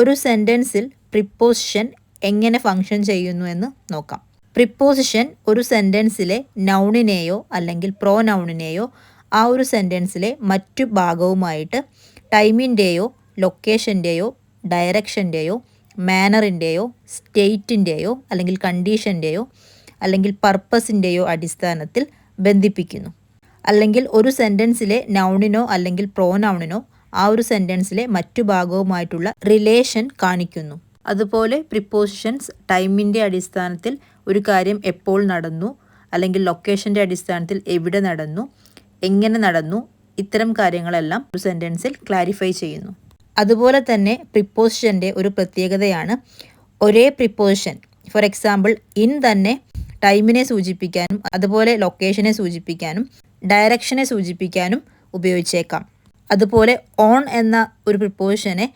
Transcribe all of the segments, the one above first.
ഒരു സെന്റൻസിൽ പ്രിപ്പോസിഷൻ എങ്ങനെ ഫങ്ഷൻ ചെയ്യുന്നു എന്ന് നോക്കാം. പ്രിപ്പോസിഷൻ ഒരു സെന്റൻസിലെ നൗണിനെയോ അല്ലെങ്കിൽ പ്രോ നൗണിനെയോ ആ ഒരു സെന്റൻസിലെ മറ്റു ഭാഗവുമായിട്ട് ടൈമിന്റെയോ ലൊക്കേഷന്റെയോ ഡയറക്ഷന്റെയോ മാനറിന്റെയോ സ്റ്റേറ്റിന്റെയോ അല്ലെങ്കിൽ കണ്ടീഷന്റെയോ അല്ലെങ്കിൽ പർപ്പസിന്റെയോ അടിസ്ഥാനത്തിൽ ബന്ധിപ്പിക്കുന്നു. അല്ലെങ്കിൽ ഒരു സെന്റൻസിലെ നൗണിനോ അല്ലെങ്കിൽ പ്രോനൗണിനോ ആ ഒരു സെന്റൻസിലെ മറ്റു ഭാഗവുമായിട്ടുള്ള റിലേഷൻ കാണിക്കുന്നു. അതുപോലെ പ്രിപ്പോസിഷൻസ് ടൈമിന്റെ അടിസ്ഥാനത്തിൽ ഒരു കാര്യം എപ്പോൾ നടന്നു അല്ലെങ്കിൽ ലൊക്കേഷന്റെ അടിസ്ഥാനത്തിൽ എവിടെ നടന്നു എങ്ങനെ നടന്നു ഇത്തരം കാര്യങ്ങളെല്ലാം ഒരു സെന്റൻസിൽ ക്ലാരിഫൈ ചെയ്യുന്നു. അതുപോലെ തന്നെ പ്രിപ്പോസിഷന്റെ ഒരു പ്രത്യേകതയാണ് ഒരേ പ്രിപ്പോസിഷൻ. ഫോർ എക്സാമ്പിൾ ഇൻ തന്നെ ടൈമിനെ സൂചിപ്പിക്കാനും അതുപോലെ ലൊക്കേഷനെ സൂചിപ്പിക്കാനും ഡയറക്ഷനെ സൂചിപ്പിക്കാനും ഉപയോഗിച്ചേക്കാം. അതുപോലെ ഓൺ എന്ന ഒരു പ്രിപ്പോസിഷനെ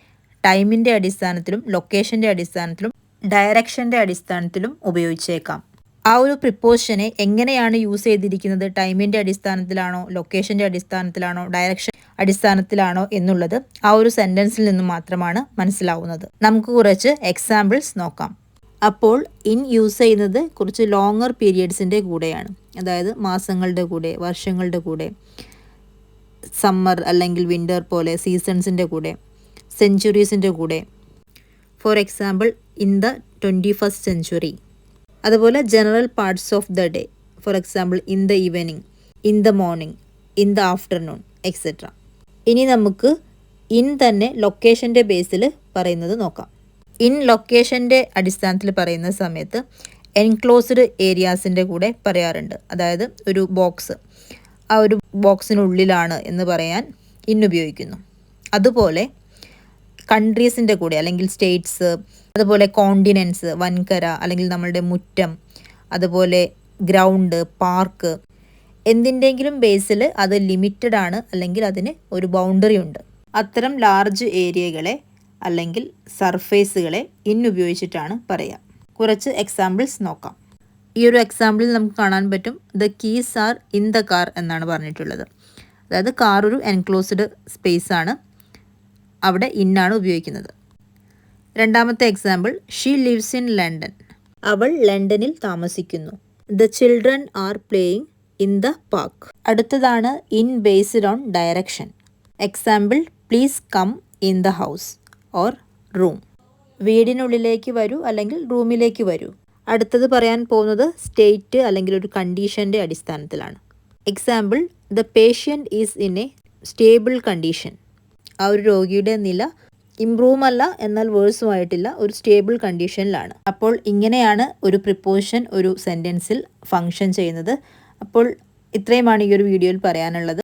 ടൈമിന്റെ അടിസ്ഥാനത്തിലും ലൊക്കേഷന്റെ അടിസ്ഥാനത്തിലും ഡയറക്ഷന്റെ അടിസ്ഥാനത്തിലും ഉപയോഗിച്ചേക്കാം. ആ ഒരു പ്രിപ്പോസിഷനെ എങ്ങനെയാണ് യൂസ് ചെയ്തിരിക്കുന്നത്? ടൈമിന്റെ അടിസ്ഥാനത്തിലാണോ? ലൊക്കേഷന്റെ അടിസ്ഥാനത്തിലാണോ? ഡയറക്ഷൻ അടിസ്ഥാനത്തിലാണോ എന്നുള്ളത് ആ ഒരു സെന്റൻസിൽ നിന്ന് മാത്രമാണ് മനസ്സിലാവുന്നത്. നമുക്ക് കുറച്ച് എക്സാമ്പിൾസ് നോക്കാം. അപ്പോൾ ഇൻ യൂസ് ചെയ്യുന്നത് കുറച്ച് ലോങ്ങർ പീരിയഡ്സിന്റെ കൂടെയാണ്. അതായത് മാസങ്ങളുടെ കൂടെ വർഷങ്ങളുടെ കൂടെ. സമ്മർ അല്ലെങ്കിൽ വിന്റർ പോലെ സീസൺസിന്റെ കൂടെ സെഞ്ചുറീസിന്റെ കൂടെ. For example in the twenty first century. അതുപോലെ general parts of the day for example in the evening in the morning in the afternoon etcetera ഇനി നമുക്ക് ഇൻ തന്നെ ലൊക്കേഷന്റെ ബേസിൽ പറയുന്നത് നോക്കാം. ഇൻ ലൊക്കേഷന്റെ അടിസ്ഥാനത്തിൽ പറയുന്ന സമയത്ത് എൻക്ലോസ്ഡ് ഏരിയാസിന്റെ കൂടെ പറയാറുണ്ട്. അതായത് ഒരു ബോക്സ്. ആ ഒരു ബോക്സിനുള്ളിലാണ് എന്ന് പറയാൻ ഇന്നുപയോഗിക്കുന്നു. അതുപോലെ കൺട്രീസിന്റെ കൂടെ അല്ലെങ്കിൽ സ്റ്റേറ്റ്സ് അതുപോലെ കോണ്ടിനെൻസ് വൻകര അല്ലെങ്കിൽ നമ്മളുടെ മുറ്റം അതുപോലെ ഗ്രൗണ്ട് പാർക്ക് എന്തിന്റെങ്കിലും ബേസിൽ അത് ലിമിറ്റഡ് ആണ് അല്ലെങ്കിൽ അതിന് ഒരു ബൗണ്ടറി ഉണ്ട്. അത്തരം ലാർജ് ഏരിയകളെ അല്ലെങ്കിൽ സർഫേസുകളെ ഇന്നുപയോഗിച്ചിട്ടാണ് പറയുക കുറച്ച് എക്സാമ്പിൾസ് നോക്കാം. ഈ ഒരു എക്സാമ്പിളിൽ നമുക്ക് കാണാൻ പറ്റും. The keys are in the car എന്നാണ് പറഞ്ഞിട്ടുള്ളത്. അതായത് കാർ ഒരു എൻക്ലോസ്ഡ് സ്പേസ് ആണ്. അവിടെ ഇന്നാണ് ഉപയോഗിക്കുന്നത്. രണ്ടാമത്തെ example she lives in London അവൾ ലണ്ടനിൽ താമസിക്കുന്നു. The children are playing in the park അടുത്തതാണ് in based on direction example please come in the house or room വീടിനുള്ളിലേക്ക് വരൂ അല്ലെങ്കിൽ റൂമിലേക്ക് വരൂ. അടുത്തത് പറയാൻ പോകുന്നത് സ്റ്റേറ്റ് അല്ലെങ്കിൽ ഒരു കണ്ടീഷന്റെ അടിസ്ഥാനത്തിലാണ്. Example the patient is in a stable condition ആ ഒരു രോഗിയുടെ നില ഇംപ്രൂവ് അല്ല എന്നാൽ വേഴ്സും ആയിട്ടില്ല ഒരു സ്റ്റേബിൾ കണ്ടീഷനിലാണ്. അപ്പോൾ ഇങ്ങനെയാണ് ഒരു പ്രിപ്പോഷൻ ഒരു സെന്റൻസിൽ ഫങ്ഷൻ ചെയ്യുന്നത്. അപ്പോൾ ഇത്രയുമാണ് ഈ ഒരു വീഡിയോയിൽ പറയാനുള്ളത്.